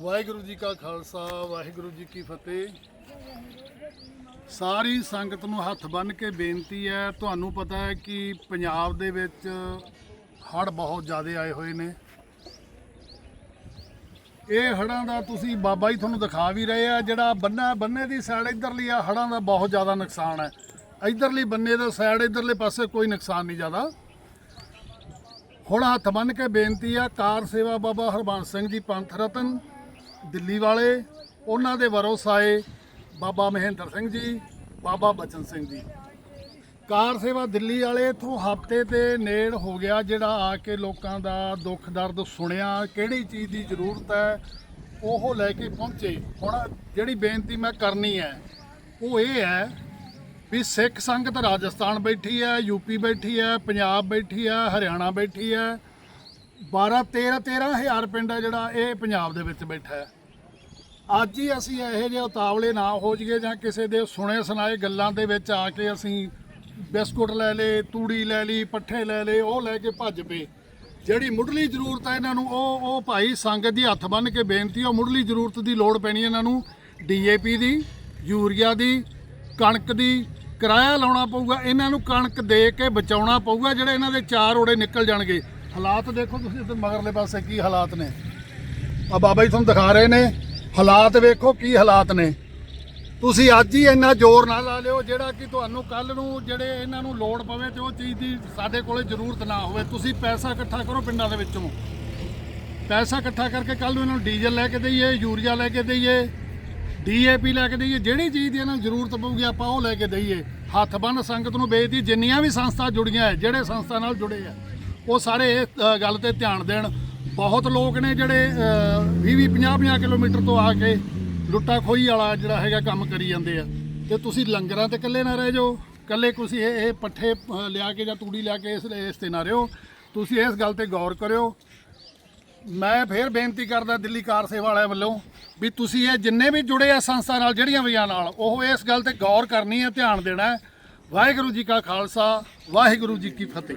ਵਾਹਿਗੁਰੂ ਜੀ ਕਾ ਖਾਲਸਾ, ਵਾਹਿਗੁਰੂ ਜੀ ਕੀ ਫਤਿਹ। ਸਾਰੀ ਸੰਗਤ ਨੂੰ ਹੱਥ ਬੰਨ੍ਹ ਕੇ ਬੇਨਤੀ ਹੈ, ਤੁਹਾਨੂੰ ਪਤਾ ਹੈ ਕਿ ਪੰਜਾਬ ਦੇ ਵਿੱਚ ਹੜ੍ਹ ਬਹੁਤ ਜ਼ਿਆਦਾ ਆਏ ਹੋਏ ਨੇ। ਇਹ ਹੜ੍ਹਾਂ ਦਾ ਤੁਸੀਂ ਬਾਬਾ ਜੀ ਤੁਹਾਨੂੰ ਦਿਖਾ ਵੀ ਰਹੇ ਆ, ਜਿਹੜਾ ਬੰਨਾ ਬੰਨੇ ਦੀ ਸਾਈਡ ਇਧਰਲੀ ਆ, ਹੜ੍ਹਾਂ ਦਾ ਬਹੁਤ ਜ਼ਿਆਦਾ ਨੁਕਸਾਨ ਹੈ। ਇਧਰਲੀ ਬੰਨੇ ਦਾ ਸਾਈਡ ਇਧਰਲੇ ਪਾਸੇ ਕੋਈ ਨੁਕਸਾਨ ਨਹੀਂ ਜ਼ਿਆਦਾ। ਹੁਣ ਹੱਥ ਬੰਨ੍ਹ ਕੇ ਬੇਨਤੀ ਆ, ਕਾਰ ਸੇਵਾ ਬਾਬਾ ਹਰਬੰਸ ਸਿੰਘ ਜੀ, ਪੰਥ ਰਤਨ ਦਿੱਲੀ ਵਾਲੇ, ਉਹਨਾਂ ਦੇ ਵਰੋਸਾਏ ਬਾਬਾ ਮਹਿੰਦਰ ਸਿੰਘ ਜੀ, ਬਾਬਾ ਬਚਨ ਸਿੰਘ ਜੀ। ਕਾਰ ਸੇਵਾ ਦਿੱਲੀ ਵਾਲੇ ਇਥੋਂ ਹਫ਼ਤੇ ਤੇ ਨੇੜ ਹੋ ਗਿਆ, ਜਿਹੜਾ ਆ ਕੇ ਲੋਕਾਂ ਦਾ ਦੁੱਖ ਦਰਦ ਸੁਣਿਆ, ਕਿਹੜੀ ਚੀਜ਼ ਦੀ ਜ਼ਰੂਰਤ ਹੈ, ਉਹ ਲੈ ਕੇ ਪਹੁੰਚੇ। ਹੁਣ ਜਿਹੜੀ ਬੇਨਤੀ ਮੈਂ ਕਰਨੀ ਹੈ, ਉਹ ਇਹ ਹੈ ਵੀ ਸਿੱਖ ਸੰਗਤ ਰਾਜਸਥਾਨ ਬੈਠੀ ਹੈ ਯੂਪੀ ਬੈਠੀ ਹੈ, ਪੰਜਾਬ ਬੈਠੀ ਹੈ, ਹਰਿਆਣਾ ਬੈਠੀ ਹੈ 12 13 13000 ਪਿੰਡ ਹੈ ਜਿਹੜਾ ਇਹ ਪੰਜਾਬ ਦੇ ਵਿੱਚ ਬੈਠਾ ਹੈ। ਅੱਜ ਹੀ ਅਸੀਂ ਇਹੋ ਜਿਹੇ ਉਤਾਵਲੇ ਨਾ ਹੋ ਜਾਈਏ ਜਾਂ ਕਿਸੇ ਦੇ ਸੁਣੇ ਸੁਣਾਏ ਗੱਲਾਂ ਦੇ ਵਿੱਚ ਆ ਕੇ ਅਸੀਂ ਬਿਸਕੁਟ ਲੈ ਲਏ, ਤੂੜੀ ਲੈ ਲਈ, ਪੱਠੇ ਲੈ ਲਏ, ਉਹ ਲੈ ਕੇ ਭੱਜ ਪਏ। ਜਿਹੜੀ ਮੁੱਢਲੀ ਜ਼ਰੂਰਤ ਹੈ ਇਹਨਾਂ ਨੂੰ, ਉਹ ਉਹ ਭਾਈ ਸੰਗਤ ਦੀ ਹੱਥ ਬੰਨ੍ਹ ਕੇ ਬੇਨਤੀ ਉਹ ਮੁੱਢਲੀ ਜ਼ਰੂਰਤ ਦੀ ਲੋੜ ਪੈਣੀ ਇਹਨਾਂ ਨੂੰ, ਡੀਏਪੀ ਦੀ, ਯੂਰੀਆ ਦੀ, ਕਣਕ ਦੀ, ਕਿਰਾਇਆ ਲਾਉਣਾ ਪਊਗਾ, ਇਹਨਾਂ ਨੂੰ ਕਣਕ ਦੇ ਕੇ ਬਚਾਉਣਾ ਪਊਗਾ, ਜਿਹੜੇ ਇਹਨਾਂ ਦੇ ਚਾਰ ਓੜੇ ਨਿਕਲ ਜਾਣਗੇ। ਹਾਲਾਤ ਦੇਖੋ ਤੁਸੀਂ ਇੱਧਰ ਮਗਰਲੇ ਪਾਸੇ ਕੀ ਹਾਲਾਤ ਨੇ। ਆ ਬਾਬਾ ਜੀ ਤੁਹਾਨੂੰ ਦਿਖਾ ਰਹੇ ਨੇ, ਹਾਲਾਤ ਵੇਖੋ ਕੀ ਹਾਲਾਤ ਨੇ। ਤੁਸੀਂ ਅੱਜ ਹੀ ਇੰਨਾ ਜ਼ੋਰ ਨਾ ਲਾ ਲਿਓ ਜਿਹੜਾ ਕਿ ਤੁਹਾਨੂੰ ਕੱਲ ਨੂੰ ਜਿਹੜੇ ਇਹਨਾਂ ਨੂੰ ਲੋੜ ਪਵੇ ਤੇ ਉਹ ਚੀਜ਼ ਦੀ ਸਾਡੇ ਕੋਲੇ ਜ਼ਰੂਰਤ ਨਾ ਹੋਵੇ। ਤੁਸੀਂ ਪੈਸਾ ਇਕੱਠਾ ਕਰੋ ਪਿੰਡਾਂ ਦੇ ਵਿੱਚੋਂ। ਪੈਸਾ ਇਕੱਠਾ ਕਰਕੇ ਕੱਲ ਨੂੰ ਇਹਨਾਂ ਨੂੰ ਡੀਜ਼ਲ ਲੈ ਕੇ ਦਈਏ, ਯੂਰੀਆ ਲੈ ਕੇ ਦਈਏ ਡੀਏਪੀ ਲੈ ਕੇ ਦਈਏ, ਜਿਹੜੀ ਚੀਜ਼ ਦੀ ਇਹਨਾਂ ਨੂੰ ਜ਼ਰੂਰਤ ਪਊਗੀ ਆਪਾਂ ਉਹ ਲੈ ਕੇ ਦਈਏ। ਹੱਥ ਬੰਨ ਸੰਗਤ ਨੂੰ ਬੇਨਤੀ ਜਿੰਨੀਆਂ ਵੀ ਸੰਸਥਾ ਜੁੜੀਆਂ ਹੈ, ਜਿਹੜੇ ਸੰਸਥਾ ਨਾਲ ਜੁੜੇ ਆ ਉਹ ਸਾਰੇ ਇਸ ਗੱਲ ਤੇ ਧਿਆਨ ਦੇਣ। ਬਹੁਤ ਲੋਕ ਨੇ ਜਿਹੜੇ 20 20 50 50 ਕਿਲੋਮੀਟਰ ਤੋਂ ਆ ਕੇ ਲੁੱਟਾ ਖੋਈ ਵਾਲਾ ਜਿਹੜਾ ਹੈਗਾ ਕੰਮ ਕਰੀ ਜਾਂਦੇ ਆ। ਤੇ ਤੁਸੀਂ ਲੰਗਰਾਂ ਤੇ ਇਕੱਲੇ ਨਾ ਰਹਿ ਜਾਓ। ਇਕੱਲੇ ਤੁਸੀਂ ਇਹ ਇਹ ਪੱਠੇ ਅ, ਲਿਆ ਕੇ ਜਾਂ ਤੂੜੀ ਲਿਆ ਕੇ ਇਸ ਇਸ ਤੇ ਨਾ ਰਹੋ। ਤੁਸੀਂ ਇਸ ਗੱਲ ਤੇ ਗੌਰ ਕਰਿਓ। ਮੈਂ ਫੇਰ ਬੇਨਤੀ ਕਰਦਾ ਦਿੱਲੀ ਕਾਰ ਸੇਵਾ ਵਾਲਿਆਂ ਵੱਲੋਂ ਵੀ ਤੁਸੀਂ ਇਹ ਜਿੰਨੇ ਵੀ ਜੁੜੇ ਆ ਸੰਸਥਾ ਨਾਲ ਜਿਹੜੀਆਂ ਵੀ ਨਾਲ ਉਹ ਇਸ ਗੱਲ ਤੇ ਗੌਰ ਕਰਨੀ ਹੈ ਧਿਆਨ ਦੇਣਾ ਵਾਹਿਗੁਰੂ ਜੀ ਕਾ ਖਾਲਸਾ ਵਾਹਿਗੁਰੂ ਜੀ ਕੀ ਫਤਿਹ।